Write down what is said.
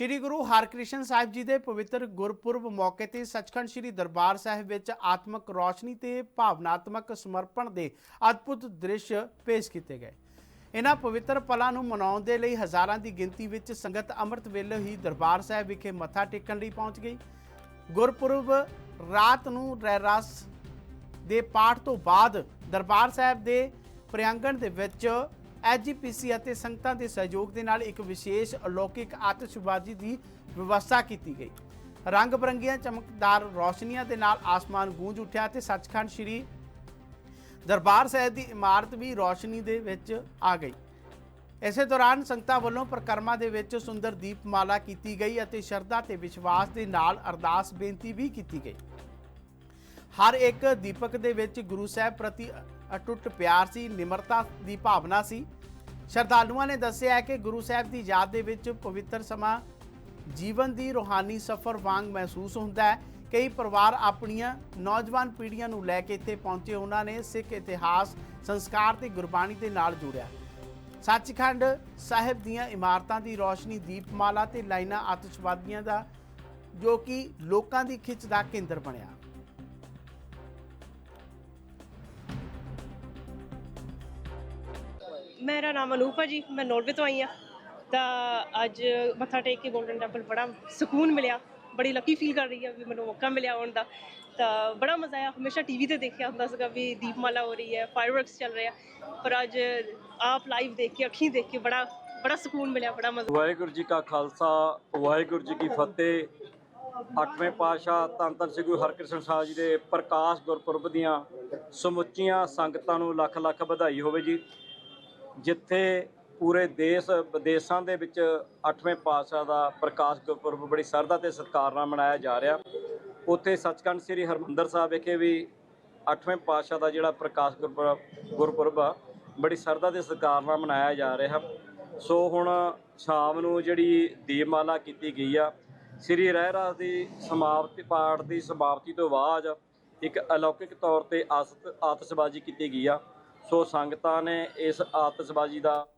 ਸ਼੍ਰੀ ਗੁਰੂ ਹਰਕ੍ਰਿਸ਼ਨ ਸਾਹਿਬ ਜੀ ਦੇ ਪਵਿੱਤਰ ਗੁਰਪੁਰਬ ਮੌਕੇ ਤੇ ਸੱਚਖੰਡ ਸ਼੍ਰੀ ਦਰਬਾਰ ਸਾਹਿਬ ਵਿੱਚ ਆਤਮਿਕ ਰੌਸ਼ਨੀ ਤੇ ਭਾਵਨਾਤਮਕ ਸਮਰਪਣ ਦੇ ਅਦਭੁਤ ਦ੍ਰਿਸ਼ ਪੇਸ਼ ਕੀਤੇ ਗਏ। ਇਹਨਾਂ ਪਵਿੱਤਰ ਪਲਾਂ ਨੂੰ ਮਨਾਉਣ ਦੇ ਲਈ ਹਜ਼ਾਰਾਂ ਦੀ ਗਿਣਤੀ ਵਿੱਚ ਸੰਗਤ ਅੰਮ੍ਰਿਤ ਵੇਲੇ ਹੀ ਦਰਬਾਰ ਸਾਹਿਬ ਵਿਖੇ ਮੱਥਾ ਟੇਕਣ ਲਈ ਪਹੁੰਚ ਗਈ। ਗੁਰਪੁਰਬ ਰਾਤ ਨੂੰ ਰਹਿਰਾਸ ਦੇ ਪਾਠ ਤੋਂ ਬਾਅਦ ਦਰਬਾਰ ਸਾਹਿਬ ਦੇ ਪ੍ਰਿਆੰਗਣ ਦੇ ਵਿੱਚ ਐਜੀਪੀਸੀ ਅਤੇ ਸੰਗਤਾਂ ਦੇ ਸਹਿਯੋਗ ਦੇ ਨਾਲ ਇੱਕ ਵਿਸ਼ੇਸ਼ ਅਲੌਕਿਕ ਆਤਿਸ਼ਬਾਜ਼ੀ ਦੀ ਵਿਵਸਥਾ ਕੀਤੀ ਗਈ। ਰੰਗ ਬਰੰਗੀਆਂ, ਚਮਕਦਾਰ ਰੌਸ਼ਨੀਆਂ ਦੇ ਨਾਲ ਆਸਮਾਨ ਗੂੰਜ ਉੱਠਿਆ ਤੇ ਸੱਚਖੰਡ ਸ੍ਰੀ ਦਰਬਾਰ ਸਾਹਿਬ ਦੀ ਇਮਾਰਤ ਵੀ ਰੌਸ਼ਨੀ ਦੇ ਵਿੱਚ ਆ ਗਈ। ਇਸੇ ਦੌਰਾਨ ਸੰਗਤਾਂ ਵੱਲੋਂ ਪ੍ਰਕਰਮਾ ਦੇ ਵਿੱਚ ਸੁੰਦਰ ਦੀਪਮਾਲਾ ਕੀਤੀ ਗਈ ਅਤੇ ਸ਼ਰਧਾ ਤੇ ਵਿਸ਼ਵਾਸ ਦੇ ਨਾਲ ਅਰਦਾਸ ਬੇਨਤੀ ਵੀ ਕੀਤੀ ਗਈ। ਹਰ ਇੱਕ ਦੀਪਕ ਦੇ ਵਿੱਚ ਗੁਰੂ ਸਾਹਿਬ ਪ੍ਰਤੀ ਅਟੁੱਟ ਪਿਆਰ ਸੀ, ਨਿਮਰਤਾ ਦੀ ਭਾਵਨਾ ਸੀ। ਸ਼ਰਧਾਲੂਆਂ ਨੇ ਦੱਸਿਆ ਹੈ ਕਿ ਗੁਰੂ ਸਾਹਿਬ ਦੀ ਯਾਦ ਦੇ ਵਿੱਚ ਪਵਿੱਤਰ ਸਮਾਂ, ਜੀਵਨ ਦੀ ਰੂਹਾਨੀ ਸਫ਼ਰ ਵਾਂਗ ਮਹਿਸੂਸ ਹੁੰਦਾ ਹੈ। ਕਈ ਪਰਿਵਾਰ ਆਪਣੀਆਂ ਨੌਜਵਾਨ ਪੀੜ੍ਹੀਆਂ ਨੂੰ ਲੈ ਕੇ ਇੱਥੇ ਪਹੁੰਚੇ, ਉਹਨਾਂ ਨੇ ਸਿੱਖ ਇਤਿਹਾਸ, ਸੰਸਕਾਰ ਤੇ ਗੁਰਬਾਣੀ ਦੇ ਨਾਲ ਜੁੜਿਆ। ਸੱਚਖੰਡ ਸਾਹਿਬ ਦੀਆਂ ਇਮਾਰਤਾਂ ਦੀ ਰੌਸ਼ਨੀ, ਦੀਪਮਾਲਾ ਤੇ ਲਾਈਨਾਂ ਆਤਿਸ਼ਬਾਜ਼ੀਆਂ ਦਾ, ਜੋ ਕਿ ਲੋਕਾਂ ਦੀ ਖਿੱਚ ਦਾ ਕੇਂਦਰ ਬਣਿਆ। ਮੇਰਾ ਨਾਮ ਅਨੂਪਾ ਜੀ, ਮੈਂ ਨੋਰਵੇ ਤੋਂ ਆਈ ਆ ਤਾਂ ਅੱਜ ਮੱਥਾ ਟੇਕ ਕੇ ਗੋਲਡਨ ਟੈਂਪਲ ਬੜਾ ਸਕੂਨ ਮਿਲਿਆ, ਬੜੀ ਲੱਕੀ ਫੀਲ ਕਰ ਰਹੀ ਆ ਵੀ ਮੈਨੂੰ ਮੌਕਾ ਮਿਲਿਆ ਆਉਣ ਦਾ। ਤਾਂ ਬੜਾ ਮਜ਼ਾ ਆਇਆ, ਹਮੇਸ਼ਾ ਟੀਵੀ ਤੇ ਦੇਖਿਆ ਹੁੰਦਾ ਸੀਗਾ ਵੀ ਦੀਪਮਾਲਾ ਹੋ ਰਹੀ ਹੈ ਫਾਇਰਵਰਕਸ ਚੱਲ ਰਿਹਾ ਪਰ ਅੱਜ ਆਪ ਲਾਈਵ ਦੇਖ ਕੇ, ਅੱਖੀਂ ਦੇਖ ਕੇ ਬੜਾ ਬੜਾ ਸਕੂਨ ਮਿਲਿਆ, ਬੜਾ ਮਜ਼ਾ। ਵਾਹਿਗੁਰੂ ਜੀ ਕਾ ਖਾਲਸਾ, ਵਾਹਿਗੁਰੂ ਜੀ ਕੀ ਫਤਿਹ। ਅੱਠਵੇਂ ਪਾਤਸ਼ਾਹ ਧੰਨ ਧੰਨ ਸ੍ਰੀ ਗੁਰੂ ਹਰਕ੍ਰਿਸ਼ਨ ਸਾਹਿਬ ਜੀ ਦੇ ਪ੍ਰਕਾਸ਼ ਗੁਰਪੁਰਬ ਦੀਆਂ ਸਮੁੱਚੀਆਂ ਸੰਗਤਾਂ ਨੂੰ ਲੱਖ ਲੱਖ ਵਧਾਈ ਹੋਵੇ ਜੀ। ਜਿੱਥੇ ਪੂਰੇ ਦੇਸ਼, ਵਿਦੇਸ਼ਾਂ ਦੇ ਵਿੱਚ ਅੱਠਵੇਂ ਪਾਤਸ਼ਾਹ ਦਾ ਪ੍ਰਕਾਸ਼ ਗੁਰਪੁਰਬ ਬੜੀ ਸਰਦਾ ਤੇ ਸਤਿਕਾਰ ਨਾਲ ਮਨਾਇਆ ਜਾ ਰਿਹਾ। ਉੱਥੇ ਸੱਚਖੰਡ ਸ੍ਰੀ ਹਰਮੰਦਰ ਸਾਹਿਬ ਵਿਖੇ ਵੀ ਅੱਠਵੇਂ ਪਾਤਸ਼ਾਹ ਦਾ ਜਿਹੜਾ ਪ੍ਰਕਾਸ਼ ਗੁਰਪੁਰਬ ਗੁਰਪੁਰਬ ਆ, ਬੜੀ ਸਰਦਾ ਤੇ ਸਤਿਕਾਰ ਨਾਲ ਮਨਾਇਆ ਜਾ ਰਿਹਾ। ਸੋ ਹੁਣ ਸ਼ਾਮ ਨੂੰ ਜਿਹੜੀ ਦੀਪਮਾਲਾ ਕੀਤੀ ਗਈ ਆ, ਸ੍ਰੀ ਰਹਿਰਾਸ ਦੀ ਸਮਾਪਤੀ ਪਾਠ ਦੀ ਸਮਾਪਤੀ ਤੋਂ ਬਾਅਦ ਇੱਕ ਅਲੌਕਿਕ ਤੌਰ ਤੇ ਆਸਤ- ਆਤਿਸ਼ਬਾਜ਼ੀ ਕੀਤੀ ਗਈ ਆ। ਸੋ ਸੰਗਤਾਂ ਨੇ ਇਸ ਆਤਿਸ਼ਬਾਜ਼ੀ ਦਾ